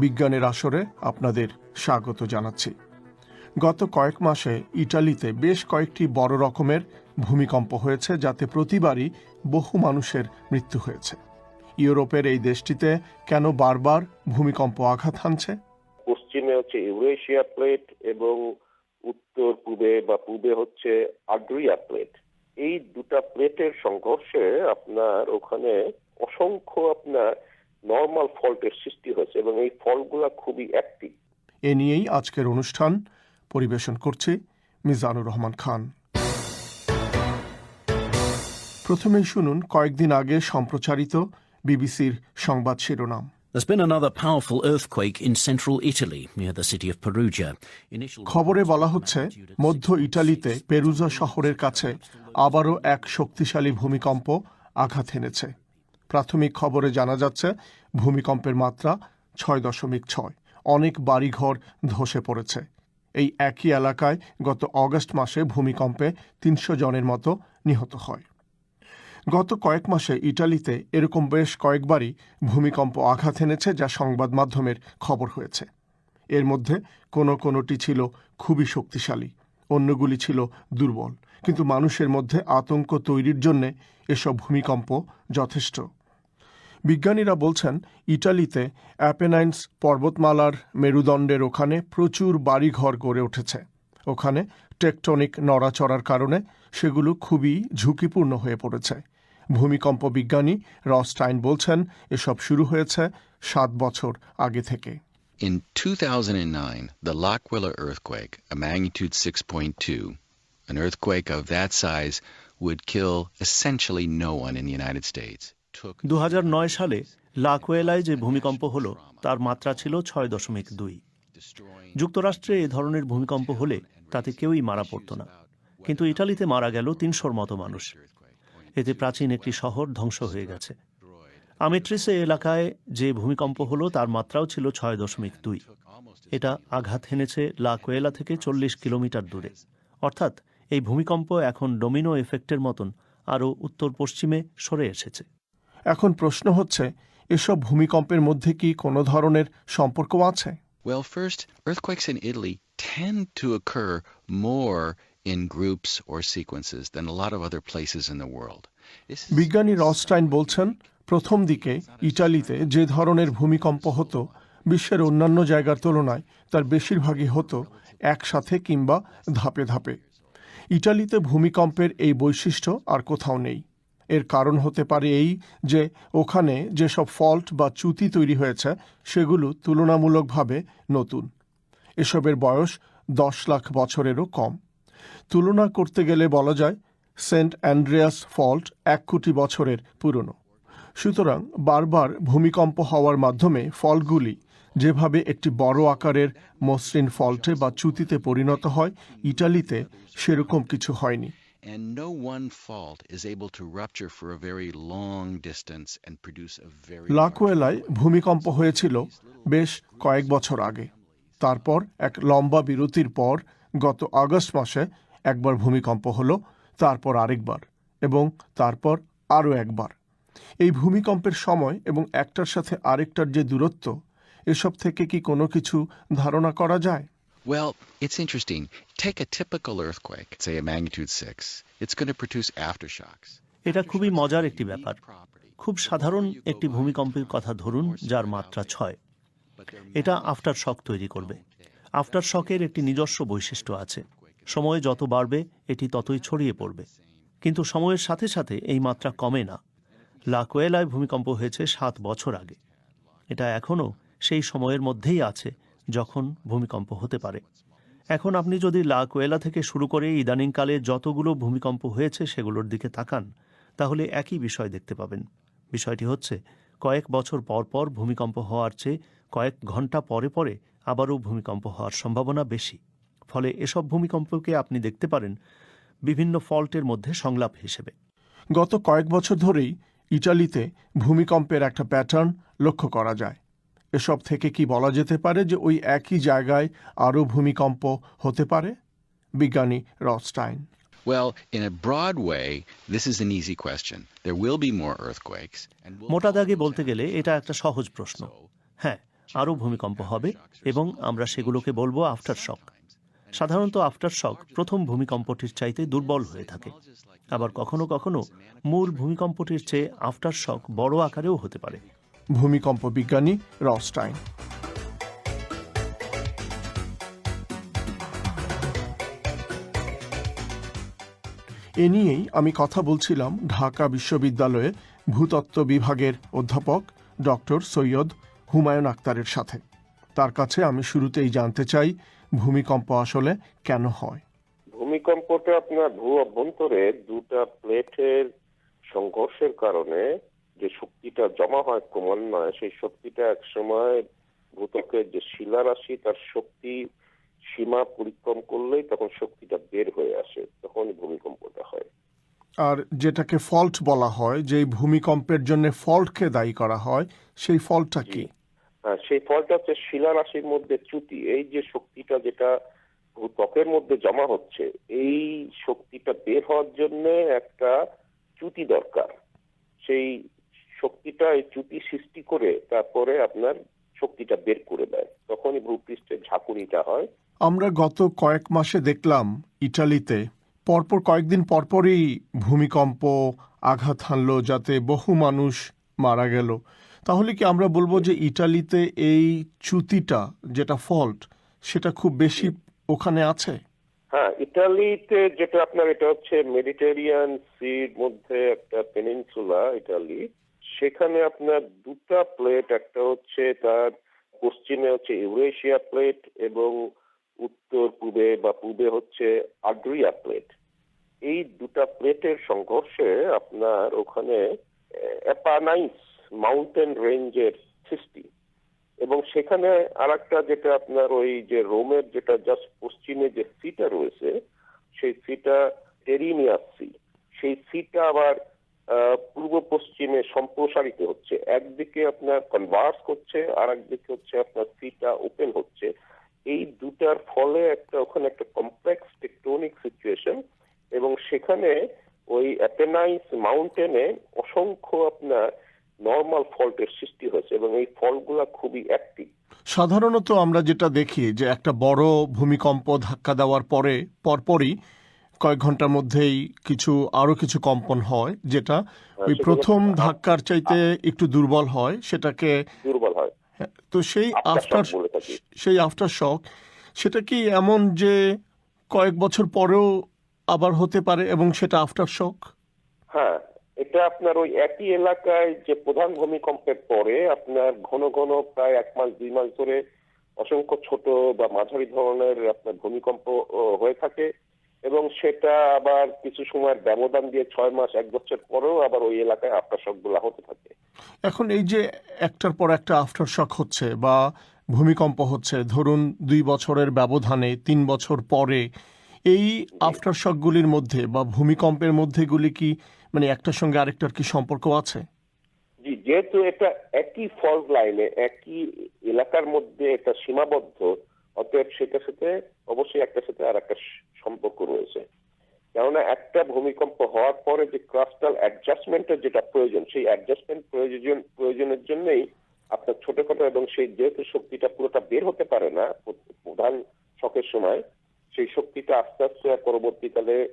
বিজ্ঞানের আসরে আপনাদের স্বাগত জানাচ্ছি। গত কয়েক মাসে ইটালিতে বেশ কয়েকটি বড় রকমের ভূমিকম্প হয়েছে, যাতে প্রতিবারই বহু মানুষের মৃত্যু হয়েছে। ইউরোপের এই দেশটিতে কেন বারবার ভূমিকম্প আঘাত হানছে? পশ্চিমে হচ্ছে ইউরেশিয়া প্লেট এবং উত্তর পূর্বে বা পূবে হচ্ছে আড্রিয়া প্লেট। এই দুটা প্লেটের সংঘর্ষে আপনার ওখানে অসংখ্য আপনার নর্মাল ফল্টের সৃষ্টি হয়েছে এবং এই ফল্টগুলো খুবই অ্যাক্টিভ এ নিয়েই আজকের অনুষ্ঠান। পরিবেশন করছে মিজানুর রহমান খান। প্রথমেই শুনুন কয়েকদিন আগে সম্প্রচারিত বিবিসির সংবাদ শিরোনাম। There's been another powerful earthquake in central Italy near the city of Perugia. খবরে বলা হচ্ছে মধ্য ইটালিতে পেরুজা শহরের কাছে আবারও এক শক্তিশালী ভূমিকম্প আঘাত এনেছে। প্রাথমিক খবরে জানা যাচ্ছে ভূমিকম্পের মাত্রা ছয় দশমিক ছয়। অনেক বাড়িঘর ধসে পড়েছে। এই একই এলাকায় গত অগস্ট মাসে ভূমিকম্পে তিনশো জনের মতো নিহত হয়। গত কয়েক মাসে ইটালিতে এরকম বেশ কয়েকবারই ভূমিকম্প আঘাত এনেছে যা সংবাদ মাধ্যমের খবর হয়েছে। এর মধ্যে কোনো কোনোটি ছিল খুবই শক্তিশালী, অন্যগুলি ছিল দুর্বল। কিন্তু মানুষের মধ্যে আতঙ্ক তৈরির জন্যে এসব ভূমিকম্প যথেষ্ট। বিজ্ঞানীরা বলছেন, ইটালিতে অ্যাপেনাইন্স পর্বতমালার মেরুদণ্ডের ওখানে প্রচুর বাড়িঘর গড়ে উঠেছে। ওখানে টেকটনিক নড়াচড়ার কারণে সেগুলো খুবই ঝুঁকিপূর্ণ হয়ে পড়েছে। ভূমিকম্প বিজ্ঞানী রস্টাইন বলছেন এসব শুরু হয়েছে সাত বছর আগে থেকে। In 2009, the L'Aquila earthquake, a magnitude 6.2, an earthquake of that size would kill essentially no one in the United States, took দু সালে লাকুয়েলায় যে ভূমিকম্প হলো তার মাত্রা ছিল ছয় দশমিক দুই। যুক্তরাষ্ট্রে এ ধরনের ভূমিকম্প হলে তাতে কেউই মারা পড়ত না। কিন্তু ইটালিতে মারা গেল তিনশোর মতো মানুষ। এতে প্রাচীন একটি শহর ধ্বংস হয়ে গেছে। আমিট্রিসে এলাকায় যে ভূমিকম্প হলো তার মাত্রাও ছিল ছয় দশমিক দুই। এটা আঘাত হেনেছে লা কোয়েলা থেকে চল্লিশ কিলোমিটার দূরে। অর্থাৎ এই ভূমিকম্প এখন ডোমিনো এফেক্টের মতন আরও উত্তর পশ্চিমে সরে এসেছে। এখন প্রশ্ন হচ্ছে এসব ভূমিকম্পের মধ্যে কি কোনো ধরনের সম্পর্ক আছে? Well, first, earthquakes in Italy tend to occur more in groups or sequences than a lot of other places in the world. বিজ্ঞানী রস্টাইন বলছেন প্রথম দিকে ইটালিতে যে ধরনের ভূমিকম্প হতো বিশ্বের অন্যান্য জায়গার তুলনায় তার বেশিরভাগই হতো একসাথে কিংবা ধাপে ধাপে। ইটালিতে ভূমিকম্পের এই বৈশিষ্ট্য আর কোথাও নেই। এর কারণ হতে পারে এই যে ওখানে যেসব ফল্ট বা চ্যুতি তৈরি হয়েছে সেগুলো তুলনামূলকভাবে নতুন। এসবের বয়স দশ লাখ বছরেরও কম। তুলনা করতে গেলে বলা যায় সেন্ট অ্যান্ড্রিয়াস ফল্ট এক কোটি বছরের পুরনো। সুতরাং বারবার ভূমিকম্প হওয়ার মাধ্যমে ফলগুলি যেভাবে একটি বড় আকারের মসৃণ ফল্টে বা চ্যুতিতে পরিণত হয় ইটালিতে সেরকম কিছু হয়নি। And no one fault is able to rupture for a very long distance and produce a very লাকুয়েলায় ভূমিকম্প হয়েছিল বেশ কয়েক বছর আগে। তারপর এক লম্বা বিরতির পর গত আগস্ট মাসে একবার ভূমিকম্প হলো তারপর আরেকবার এবং তারপর আরও একবার এই ভূমিকম্পের সময় এবং একটার সাথে আরেকটার যে দূরত্ব এসব থেকে কি কোনো কিছু ধারণা করা যায় Well, it's interesting. Take a typical earthquake, say a magnitude 6. It's going to produce aftershocks. এটা খুবই মজার একটি ব্যাপার খুব সাধারণ একটি ভূমিকম্পের কথা ধরুন যার মাত্রা ছয় এটা আফটার শক তৈরি করবে আফটার শকের একটি নিজস্ব বৈশিষ্ট্য আছে। সময় যত বাড়বে, এটি ততই ছড়িয়ে পড়বে। কিন্তু সময়ের সাথে সাথে এই মাত্রা কমে না। লাকোয়েলায় ভূমিকম্প হয়েছে সাত বছর আগে। এটা এখনও সেই সময়ের মধ্যেই আছে যখন ভূমিকম্প হতে পারে। এখন আপনি যদি লা কোয়েলা থেকে শুরু করে ইদানিংকালে যতগুলো ভূমিকম্প হয়েছে সেগুলোর দিকে তাকান, তাহলে একই বিষয় দেখতে পাবেন। বিষয়টি হচ্ছে, কয়েক বছর পর পর ভূমিকম্প হওয়ার চেয়ে কয়েক ঘণ্টা পরে পরে আবারও ভূমিকম্প হওয়ার সম্ভাবনা বেশি। ফলে এসব ভূমিকম্পকে আপনি দেখতে পারেন বিভিন্ন ফল্টের মধ্যে সংলাপ হিসেবে। গত কয়েক বছর ধরেই ইটালিতে ভূমিকম্পের একটা প্যাটার্ন লক্ষ্য করা যায়। এসব থেকে কি বলা যেতে পারে যে ওই একই জায়গায় আরও ভূমিকম্প হতে পারে? বিজ্ঞানী রস্টাইন। Well, in a broad way, this is an easy question. There will be more earthquakes. And we'll মোটা দাগে বলতে গেলে এটা একটা সহজ প্রশ্ন। হ্যাঁ আরও ভূমিকম্প হবে এবং আমরা সেগুলোকে বলব আফটার শক সাধারণত আফটার শক প্রথম ভূমিকম্পটির চাইতে দুর্বল হয়ে থাকে। আবার কখনো কখনো মূল ভূমিকম্পটির চেয়ে আফটার শক বড় আকারেও হতে পারে। ভূমিকম্প বিজ্ঞানী রস্টাইন এ নিয়েই আমি কথা বলছিলাম ঢাকা বিশ্ববিদ্যালয়ে ভূতত্ত্ব বিভাগের অধ্যাপক ডক্টর সৈয়দ হুমায়ুন আক্তারের সাথে। তার কাছে আমি শুরুতেই জানতে চাই ভূমিকম্প আসলে কেন হয়? ভূমিকম্পটা আপনার ভূ অভ্যন্তরে দুটা প্লেটের সংঘর্ষের কারণে যে শক্তিটা জমা হয় ক্রমান্বয়ে সেই শক্তিটা একসময় ভূতকের যে শিলারাশি তার শক্তি সীমা পরিক্রম করলেই তখন শক্তিটা বের হয়ে আসে তখন ভূমিকম্পটা হয়। আর যেটাকে ফল্ট বলা হয় যে ভূমিকম্পের জন্য ফল্টকে দায়ী করা হয় সেই ফল্টটা কি? সেই ফলটা হচ্ছে শিলারাশির মধ্যে চ্যুতি, এই যে শক্তিটা যেটা ভূত্বকের মধ্যে জমা হচ্ছে, এই শক্তিটা বের হওয়ার জন্য একটা চ্যুতি দরকার। সেই শক্তিটা, এই চ্যুতি সৃষ্টি করে তারপরে আপনার শক্তিটা বের করে দেয়। তখনই ভূপৃষ্ঠের ঝাঁকুনিটা হয়। আমরা গত কয়েক মাসে দেখলাম ইটালিতে, পরপর কয়েকদিন পরপরই ভূমিকম্প আঘাত হানলো যাতে বহু মানুষ মারা গেল। তাহলে কি আমরা বলব যে ইটালিতে এই চ্যুতিটা যেটা ফল্ট, সেটা খুব বেশি ওখানে আছে? হ্যাঁ ইটালিতে যেটা আপনার, এটা হচ্ছে মেডিটেরিয়ান সির মধ্যে একটা পেনিনসুলা ইটালি। সেখানে আপনার দুটা প্লেট, একটা হচ্ছে তার পশ্চিমে হচ্ছে ইউরেশিয়া প্লেট এবং উত্তর পূর্বে বা পূবে হচ্ছে আড্রিয়া প্লেট। এই দুটা প্লেটের সংঘর্ষে আপনার ওখানে অ্যাপানাইস মাউন্টেন রেঞ্জের সৃষ্টি এবং সেখানে আরেকটা যেটা আপনার ওই যে রোমের যেটা জাস্ট পশ্চিমে যে সিটা রয়েছে, সেই সিটা টেরিনিয়াস সি। সেই সিটা আবার পূর্ব পশ্চিমে সম্প্রসারিত হচ্ছে। একদিকে আপনার কনভার্স করছে আর একদিকে হচ্ছে আপনার সিটা ওপেন হচ্ছে। এই দুটার ফলে একটা ওখানে একটা কমপ্লেক্স টেকটোনিক সিচুয়েশন এবং সেখানে ওই অ্যাপেনাইস মাউন্টেনে অসংখ্য আপনার নর্মাল ফল্টের সৃষ্টি হয়েছে এবং এই ফলগুলা খুবই অ্যাক্টিভ সাধারণত আমরা যেটা দেখি যে একটা বড় ভূমিকম্প ধাক্কা দেওয়ার পরে পরপরই কয়েক ঘণ্টার মধ্যেই কিছু আরও কিছু কম্পন হয় যেটা ওই প্রথম ধাক্কার চাইতে একটু দুর্বল হয় সেটাকে দুর্বল হয়। হ্যাঁ, তো সেই আফটার সেই আফটার শক সেটা কি এমন যে কয়েক বছর পরেও আবার হতে পারে এবং সেটা আফটার শক হ্যাঁ এটা আপনার ওই একই এলাকায় যে প্রধান ভূমিকম্পের পরে আপনার ঘন ঘন প্রায় এক মাস দুই মাস ধরে অসংখ্য ছোট বা মাঝারি ধরনের আপনার ভূমিকম্প হয়ে থাকে এবং সেটা আবার কিছু সময়ের ব্যবধান দিয়ে ছয় মাস এক বছর পরেও আবার ওই এলাকায় আফটারশকগুলা হতে থাকে। এখন এই যে একটার পর একটা আফটার শক হচ্ছে বা ভূমিকম্প হচ্ছে ধরুন দুই বছরের ব্যবধানে তিন বছর পরে এই আফটার শকগুলির মধ্যে বা ভূমিকম্পের মধ্যেগুলি কি মানে একটার সঙ্গে আরেকটার কি সম্পর্ক আছে? যেহেতু এটা একই ফল্ট লাইনে, একই এলাকার মধ্যে এটা সীমাবদ্ধ, অতএব সেটার সাথে অবশ্যই একটার সাথে আর একটা সম্পর্ক রয়েছে। কেননা একটা ভূমিকম্প হওয়ার পরে যে ক্রাস্টাল অ্যাডজাস্টমেন্টের যেটা প্রয়োজন, সেই অ্যাডজাস্টমেন্ট প্রয়োজন, প্রয়োজনের জন্যই আপনার ছোটখাটো এবং সেই যেহেতু শক্তিটা পুরোটা বের হতে পারে না, প্রধান শখের সময়, সেই শক্তিটা আস্তে আস্তে পরবর্তীকালে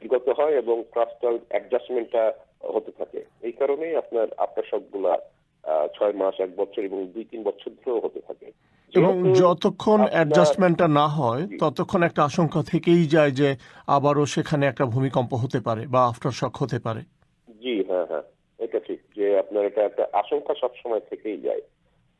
বিগত হয় এবং ক্রাস্টাল অ্যাডজাস্টমেন্টটা হতে থাকে। এই কারণেই আপনার আফটার শকগুলা আহ, ছয় মাস এক বছর এবং দুই তিন বছর ধরেও হতে থাকে। এবং যতক্ষণ অ্যাডজাস্টমেন্টটা না হয় ততক্ষণ একটা আশঙ্কা থেকেই যায় যে আবারও সেখানে একটা ভূমিকম্প হতে পারে বা আফটার শক হতে পারে। জি হ্যাঁ হ্যাঁ এটা ঠিক যে আপনার এটা একটা আশঙ্কা সবসময় থেকেই যায়।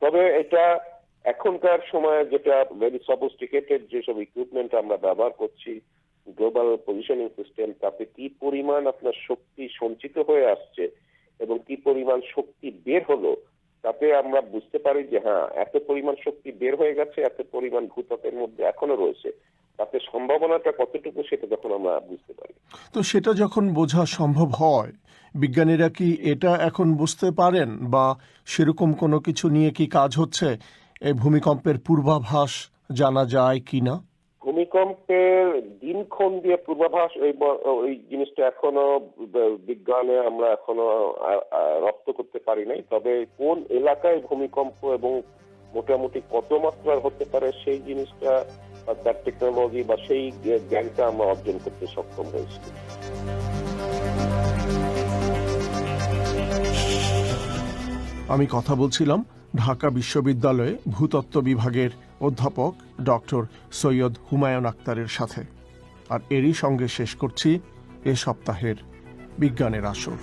তবে এটা এখনকার সময় যেটা ভেরি সফিস্টিকেটেড যেসব ইকুইপমেন্ট আমরা ব্যবহার করছি গ্লোবাল পজিশনিং সিস্টেম তাতে কি পরিমাণ আপনার শক্তি সঞ্চিত হয়ে আসছে এবং কি পরিমাণ শক্তি বের হলো, তাতে আমরা বুঝতে পারি যে হ্যাঁ এত পরিমাণ শক্তি বের হয়ে গেছে, এত পরিমাণ ভূতকের মধ্যে এখনও রয়েছে। তাতে সম্ভাবনাটা কতটুকু সেটা যখন আমরা বুঝতে পারি। তো সেটা যখন বোঝা সম্ভব হয়, বিজ্ঞানীরা কি এটা এখন বুঝতে পারেন বা সেরকম কোনো কিছু নিয়ে কি কাজ হচ্ছে? এই ভূমিকম্পের পূর্বাভাস জানা যায় কি না ভূমিকম্পের দিনক্ষণ দিয়ে পূর্বাভাস ওই ওই জিনিসটা এখনও বিজ্ঞানে আমরা এখনও রপ্ত করতে পারি নাই। তবে কোন এলাকায় ভূমিকম্প এবং মোটামুটি কত মাত্রার হতে পারে সেই জিনিসটা তার টেকনোলজি বা সেই জ্ঞানটা আমরা অর্জন করতে সক্ষম হয়েছি। আমি কথা বলছিলাম ঢাকা বিশ্ববিদ্যালয়ে ভূতত্ত্ব বিভাগের অধ্যাপক ডক্টর সৈয়দ হুমায়ুন আক্তারের সাথে। আর এরই সঙ্গে শেষ করছি এ সপ্তাহের বিজ্ঞানের আসর।